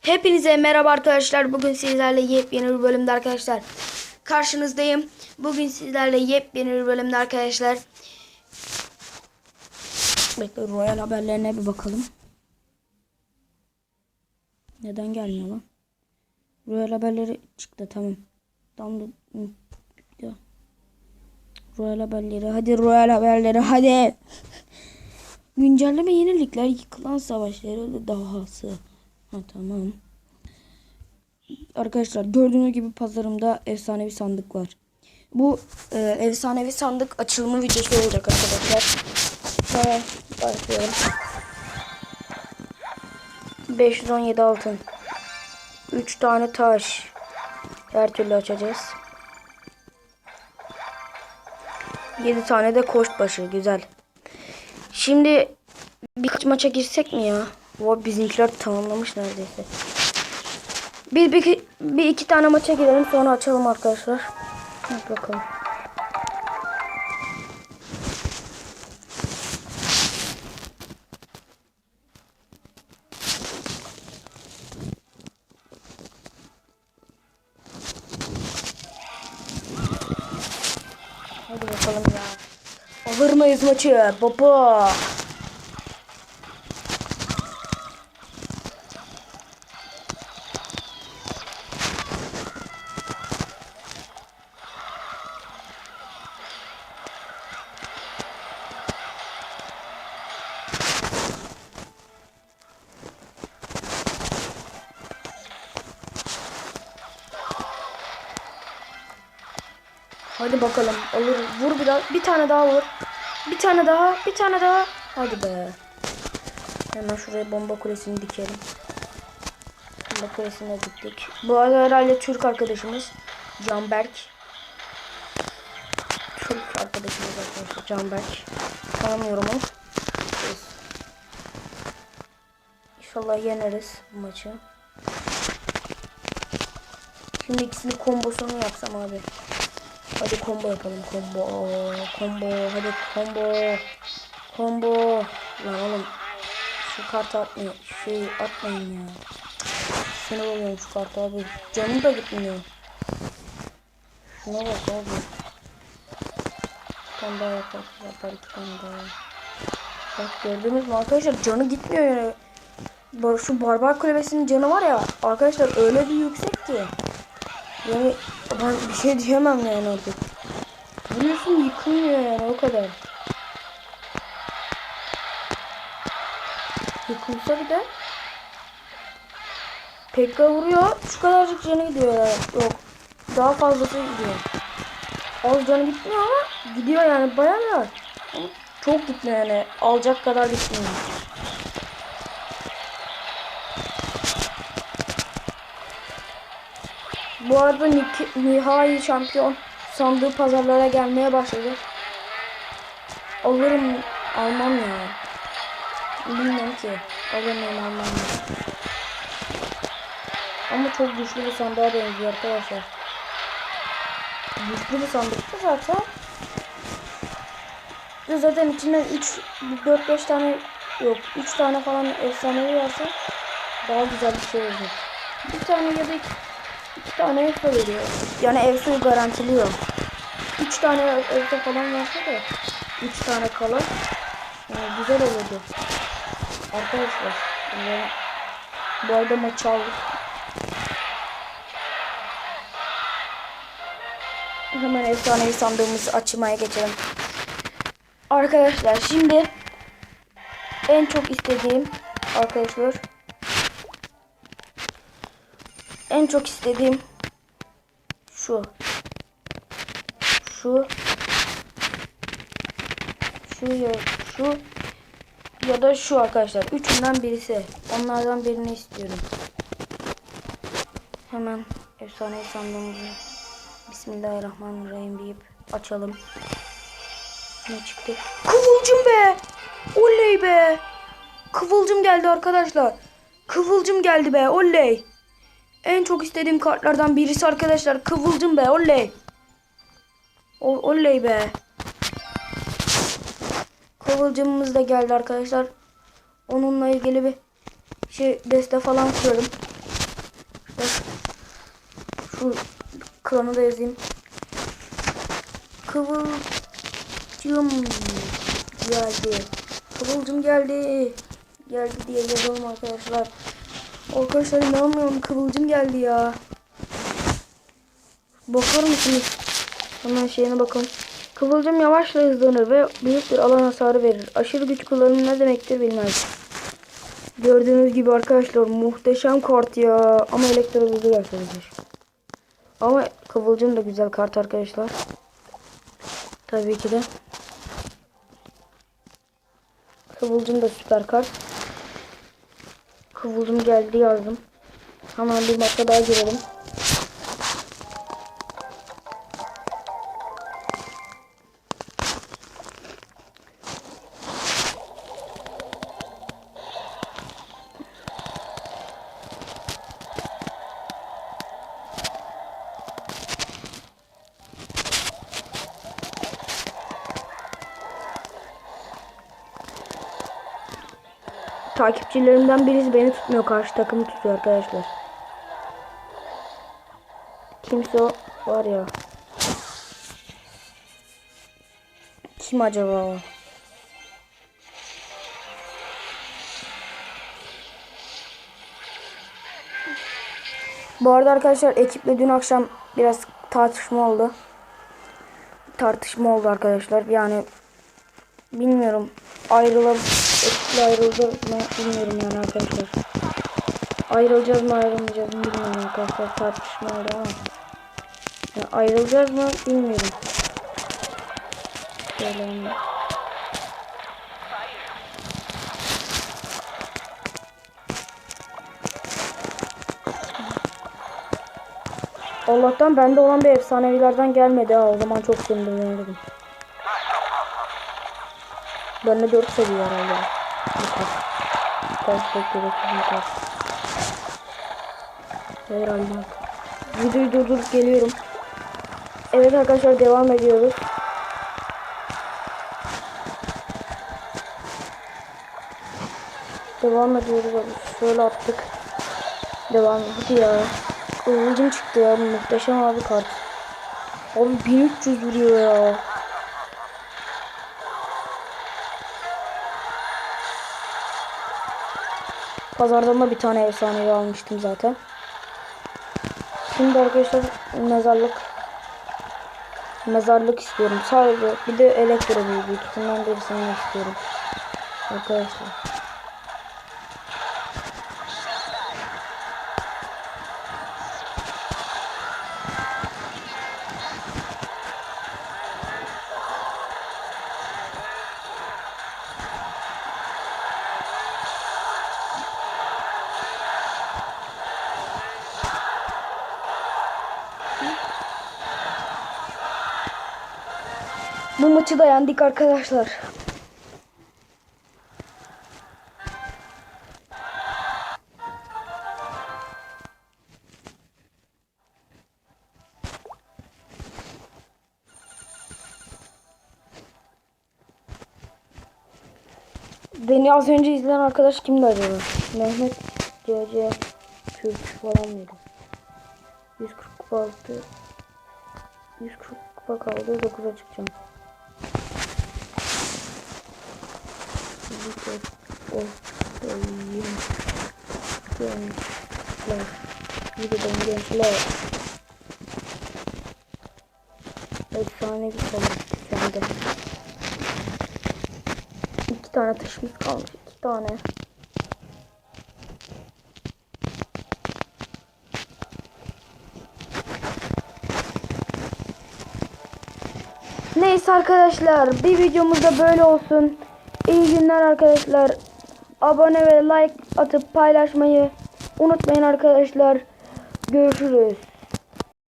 Hepinize merhaba arkadaşlar. Bugün sizlerle yepyeni bir bölümde arkadaşlar. Karşınızdayım. Bugün sizlerle yepyeni bir bölümde arkadaşlar. Bekle Royal haberlerine bir bakalım. Neden gelmiyor lan? Royal haberleri çıktı tamam. Tam da. Royal haberleri hadi Royal haberleri hadi. Güncelleme yenilikler yıkılan savaşları dahası. Ha tamam. Arkadaşlar gördüğünüz gibi pazarımda efsanevi sandık var. Bu e, efsanevi sandık açılımı videosu olacak arkadaşlar. Tamam başlayalım. 517 altın. 3 tane taş. Her türlü açacağız. 7 tane de koçbaşı. Güzel. Şimdi birkaç maça girsek mi ya? O bizimkiler tamamlamış neredeyse. Bir, bir, bir iki tane maça girelim sonra açalım arkadaşlar. Hadi bakalım. Hadi bakalım ya. Alır mıyız maçı? Baba. Hadi bakalım. Olur. Vur bir daha. Bir tane daha vur. Bir tane daha. Bir tane daha. Hadi be. Hemen şuraya bomba kulesini dikelim. Bomba kulesine diktik. Bu arada herhalde Türk arkadaşımız. Canberk. Türk arkadaşımız arkadaşlar. Canberk. Tanımıyorum onu. İnşallah yeneriz bu maçı. Şimdi ikisinin kombosunu yapsam abi. Hadi combo yapalım combo. Combo hadi combo. Combo. Lan oğlum şu kartı atmayın. Şey atmayın ya. Sinir oluyorum şu kartı abi. Canım da gitmiyor. Şuna bak abi. Bir yapar. Yapar iki tane. Bak gördünüz mü arkadaşlar canı gitmiyor yani. Şu barbar kulübesinin canı var ya arkadaşlar öyle bir yüksek ki. Yani ben bir şey diyemem yani artık. Vuruyorsun yıkılmıyor yani o kadar. Yıkılsa bir de Pekka vuruyor. Şu kadarcık canı gidiyor ya. Yok. Daha fazlası gidiyor. Az canı gitmiyor ama gidiyor yani bayağı var. Çok gitmiyor yani. Alacak kadar gitmiyor. Bu arada nihai şampiyon sandığı pazarlara gelmeye başladı. Alırım almam ya. Bilmiyorum ki. Alır mıyım almam mı? Ama çok güçlü bir sandığa benziyor arkadaşlar. Güçlü bir sandık da zaten. Ve zaten içinden 3 4-5 tane yok 3 tane falan efsanevi varsa daha güzel bir şey olacak. Bir tane ya da iki, iki tane EFA veriyor. Yani EFA'yı garantiliyor. Üç tane EFA falan varsa da üç tane kala yani güzel olurdu. Arkadaşlar yani bu arada maçı aldık. Hemen efsanevi sandığımızı açmaya geçelim. Arkadaşlar şimdi en çok istediğim arkadaşlar en çok istediğim şu. Şu. Şu ya şu ya da şu arkadaşlar. Üçünden birisi. Onlardan birini istiyorum. Hemen efsane sandığımızı Bismillahirrahmanirrahim deyip açalım. Ne çıktı? Kıvılcım be! Oley be! Kıvılcım geldi arkadaşlar. Kıvılcım geldi be. Oley! En çok istediğim kartlardan birisi arkadaşlar. Kıvılcım be. Oley. O, oley be. Kıvılcımımız da geldi arkadaşlar. Onunla ilgili bir şey deste falan kurarım. arkadaşlar. Şu klanı da yazayım. Kıvılcım geldi. Kıvılcım geldi. Geldi diye yazalım arkadaşlar. Arkadaşlar inanmıyorum kıvılcım geldi ya. Bakar mısınız? Hemen şeyine bakın. Kıvılcım yavaşla hızlanır ve büyük bir alan hasarı verir. Aşırı güç kullanımı ne demektir bilmez. Gördüğünüz gibi arkadaşlar muhteşem kart ya. Ama elektro hızlı gerçekleşir. Ama kıvılcım da güzel kart arkadaşlar. Tabii ki de. Kıvılcım da süper kart. Kıvılcım geldi yazdım. Hemen bir maça daha girelim. Takipçilerimden birisi beni tutmuyor. Karşı takımı tutuyor arkadaşlar. Kimse var ya. Kim acaba o? Bu arada arkadaşlar ekiple dün akşam biraz tartışma oldu. Tartışma oldu arkadaşlar. Yani bilmiyorum ayrılıp ekiple ayrılacağız mı bilmiyorum yani arkadaşlar. Ayrılacağız mı ayrılmayacağız mı bilmiyorum arkadaşlar. Tartışma oldu ama. Yani ayrılacağız mı bilmiyorum. Şöyle onu- Allah'tan bende olan bir efsanevilerden gelmedi ha. O zaman çok sinirlenirdim. Bende 4 seviye herhalde. Kaç gereksiz bir kart. Herhalde. Videoyu durdurup geliyorum. Evet arkadaşlar devam ediyoruz. Devam ediyoruz abi. Şöyle attık. Devam. Hadi ya. Kıvılcım çıktı ya. Muhteşem abi kart. Abi 1300 vuruyor ya. Pazardan da bir tane efsanevi almıştım zaten. Şimdi arkadaşlar mezarlık mezarlık istiyorum. Sadece bir de elektro büyüğü. İkisinden birisini istiyorum. Arkadaşlar. Bu maçı da yendik arkadaşlar. Beni az önce izleyen arkadaş kimdi acaba? Mehmet CC Türk falan mıydı? 146 140 kupa kaldı 9'a çıkacağım. De o oyun gençler Videodan gençler Efsane bir konu sende İki tane taşımız kalmış iki tane Neyse arkadaşlar bir videomuz da böyle olsun. İyi günler arkadaşlar. Abone ve like atıp paylaşmayı unutmayın arkadaşlar. Görüşürüz.